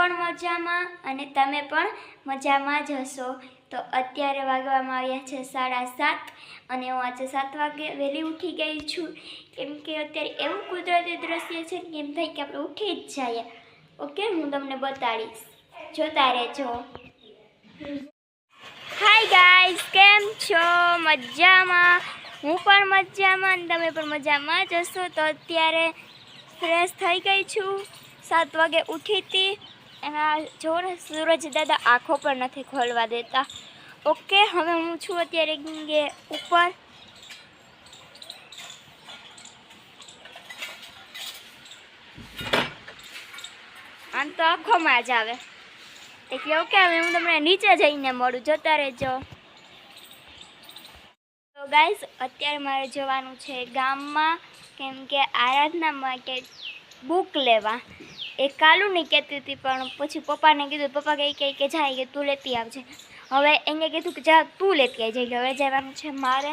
પણ મજામાં અને તમે પણ મજામાં જ હશો. તો અત્યારે વાગવામાં આવ્યા છે સાડા સાત અને હું આજે સાત વાગે વહેલી ઉઠી ગઈ છું. કેમ કે અત્યારે એવું કુદરતી દ્રશ્ય છે કે એમ થાય કે આપણે ઉઠી જ જઈએ. ઓકે, હું તમને બતાડીશ. જોતા રહેજો. હાય ગાઈઝ કેમ છો? મજામાં? હું પણ મજામાં અને તમે પણ મજામાં જ હશો? તો અત્યારે ફ્રેશ થઈ ગઈ છું. સાત વાગે ઉઠી હતી. એના જો સૂરજ દાદા આંખો પણ નથી ખોલવા દેતા. ઓકે, હવે હું છું અત્યારે ઉપર. આમ તો આંખોમાં જ આવે. એટલે ઓકે હવે હું તમને નીચે જઈને મળું, જોતા રહેજો. તો ગાઈઝ અત્યારે મારે જવાનું છે ગામમાં, કેમ કે આરાધના માટે બુક લેવા. એ કાલું નહીં કહેતી હતી, પણ પછી પપ્પાને કીધું, પપ્પા કહે કે કે જાય કે તું લેતી આવજે. હવે એને કીધું કે, જા, તું લેતી આવી જઈ હવે જવાનું છે મારે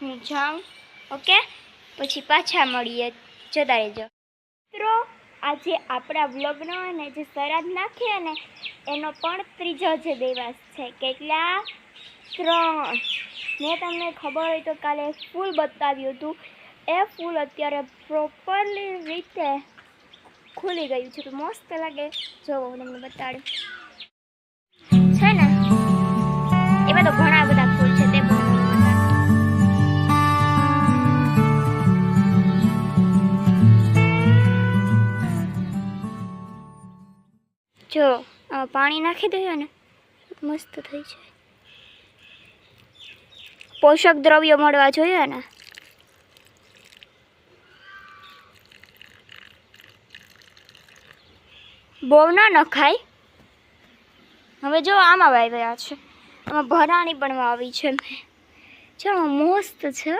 હું જાઉં ઓકે? પછી પાછા મળીએ. જતા રહેજો મિત્રો, આજે આપણા વ્લોગનો અને જે સરાદ નાખીએ ને, એનો પણ ત્રીજો જે દિવસ છે. કેટલા? ત્રણ. મેં તમને ખબર હોય તો કાલે ફૂલ બતાવ્યું હતું. એ ફૂલ અત્યારે પ્રોપરલી રીતે ખુલી ગયું છે. તો મસ્ત લાગે. જો, હું તમને બતાડું. છે ને? એમાં તો ઘણા બધા ફૂલ છે, તે. જો પાણી નાખી દઈએ ને મસ્ત થઈ જાય. પોષક દ્રવ્યો મળવા જોઈએ ને. બહુ ના નખાય. હવે જો આમાં વાવ્યા છે. આમાં ભરાણી પણ વાવી છે. મેં આમાં મસ્ત છે.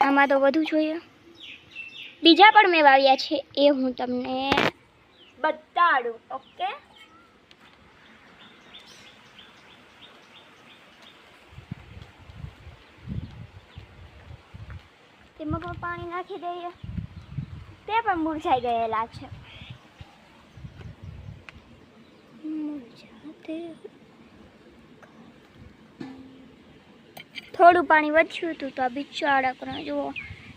આમાં તો વધુ જોઈએ. બીજા પણ મેં વાવ્યા છે. એ હું તમને બતાડું, ઓકે? તેમાં પણ પાણી નાખી દઈએ. તે પણ મુરઝાઈ ગયેલા છે. થોડું પાણી વધ્યું હતું તો આ બિચારા જુઓ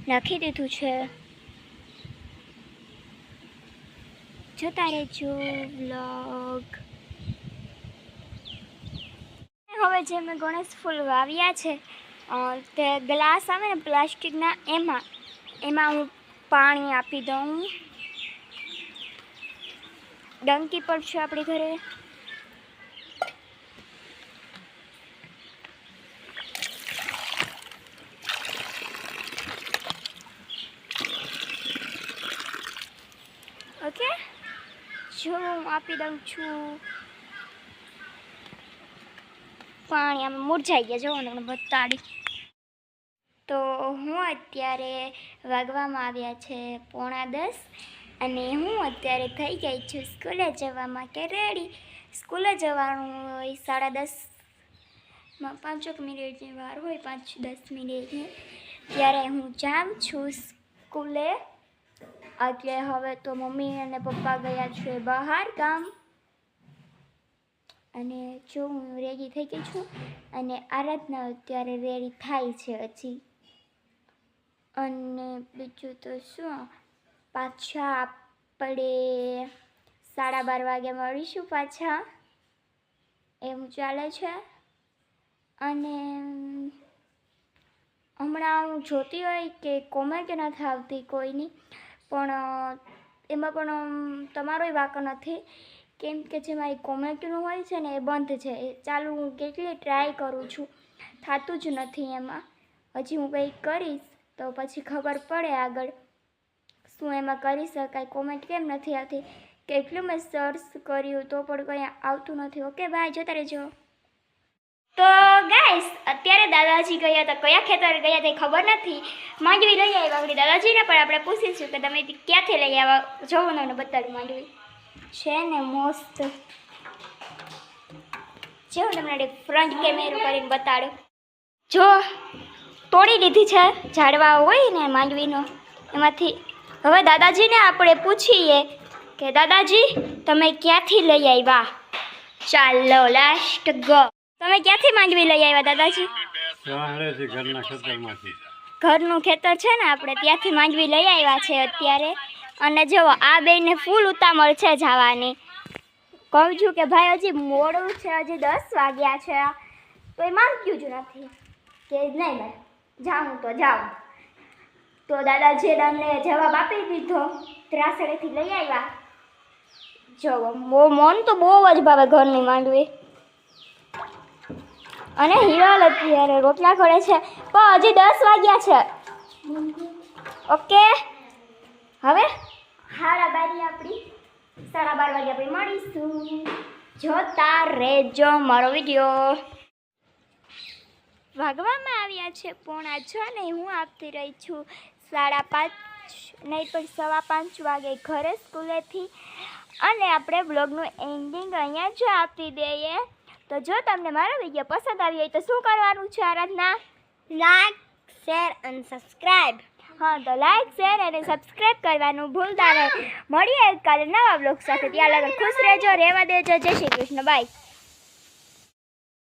નાખી દીધું છે. જોતા રહેજો વ્લોગ. હવે જે મેં ગણેશ ફૂલ વાવ્યા છે તે ગ્લાસ આવે ને પ્લાસ્ટિકના એમાં એમાં હું પાણી આપી દઉં. ડંકી પણ છે આપણી ઘરે. ઓકે જો હું આપી દઉં છું. પાણી આમ મુરઝાઈ ગયા જો તમને બતાડી. તો હું અત્યારે વાગવામાં આવ્યા છે પોણા દસ અને હું અત્યારે થઈ ગઈ છું સ્કૂલે જવા માટે રેડી. સ્કૂલે જવાનું હોય સાડા દસમાં પાંચેક મિનિટની વાર હોય, પાંચ દસ મિનિટની ત્યારે હું જામ છું સ્કૂલે. એટલે હવે તો મમ્મી અને પપ્પા ગયા છે બહાર ગામ. અને જો હું રેડી થઈ ગઈ છું અને આરાધના અત્યારે રેડી થાય છે હજી. અને બીજું તો શું? પાછા આપણે સાડા બાર વાગે મળીશું પાછા. એમ ચાલે છે. અને હમણાં હું જોતી હોય કે કોમેન્ટ નથી આવતી કોઈની, પણ એમાં પણ તમારોય વાંક નથી. કેમ કે જે મારી કોમેન્ટનું હોય છે ને એ બંધ છે. એ ચાલુ હું કેટલી ટ્રાય કરું છું. થતું જ નથી એમાં. હજી હું કંઈક કરીશ. તો પછી ખબર પડે આગળ શું એમાં કરી શકાય. કોમેન્ટ કેમ નથી આવતી? કેટલું મેં સર્ચ કર્યું તો પણ કંઈ આવતું નથી. ઓકે ભાઈ જતા રહેજો. તો ગાઈસ અત્યારે દાદાજી ગયા હતા. કયા ખેતર ગયા હતા ખબર નથી. માંડવી લઈ આવ્યા આપણે દાદાજીને, પણ આપણે પૂછીશું કે તમે ક્યાંથી લઈ આવ્યા? જોવો ને બતાડું માંડવી. છે ને મોસ્ત. જો તમને ફ્રન્ટ કેમેરો કરીને બતાડું. જો તોડી લીધી છે ઝાડવા હોય ને માંડવીનો. એમાંથી હવે દાદાજીને આપણે પૂછીએ કે, દાદાજી, તમે ક્યાંથી લઈ આવ્યા? ચાલો લાસ્ટ ગો. તમે ક્યાંથી માંડવી લઈ આવ્યા, દાદાજી? ઘરના ખેતર છે ને, આપણે ત્યાંથી માંડવી લઈ આવ્યા છે અત્યારે. અને જુઓ આ બેને ફૂલ ઉતામળ છે જવાની. કહું છું કે, ભાઈ, હજી મોડું છે, હજી દસ વાગ્યા છે. તો એ માગ્યું જ નથી. કે, નહીં ભાઈ જાઉં તો જાઉં. તો દાદાજીએ અમને જવાબ આપી દીધો. ત્રાસડેથી લઈ આવ્યા. જવો બહુ મન તો બહુ જ ભાવે ઘરની માંડવી. અને હિરલ અત્યારે રોટલા ખોડે છે. પણ હજી દસ વાગ્યા છે. ઓકે? હવે? હાડા બારી આપણી. સાડા બાર વાગ્યા પછી મળીશું. જોતા રહેજો મારો વીડિયો. વાગવામાં આવ્યા છે. પોણા છ ને હું આપતી રહી છું. સાડા પાંચ નહીં પણ સવા પાંચ વાગે ઘરે સ્કૂલેથી. અને આપણે બ્લોગનું એન્ડિંગ અહીંયા જ આપી દઈએ. તો જો તમને મારો વીડિયો પસંદ આવ્યો હોય તો શું કરવાનું છે આરાધના? લાઈક શેર અને સબસ્ક્રાઈબ હા તો લાઈક શેર અને સબસ્ક્રાઇબ કરવાનું ભૂલતા નહીં. મળીએ કાલે નવા બ્લોગ સાથે. ત્યાં લગન ખુશ રહેજો રહેવા દેજો. જય શ્રી કૃષ્ણ. બાય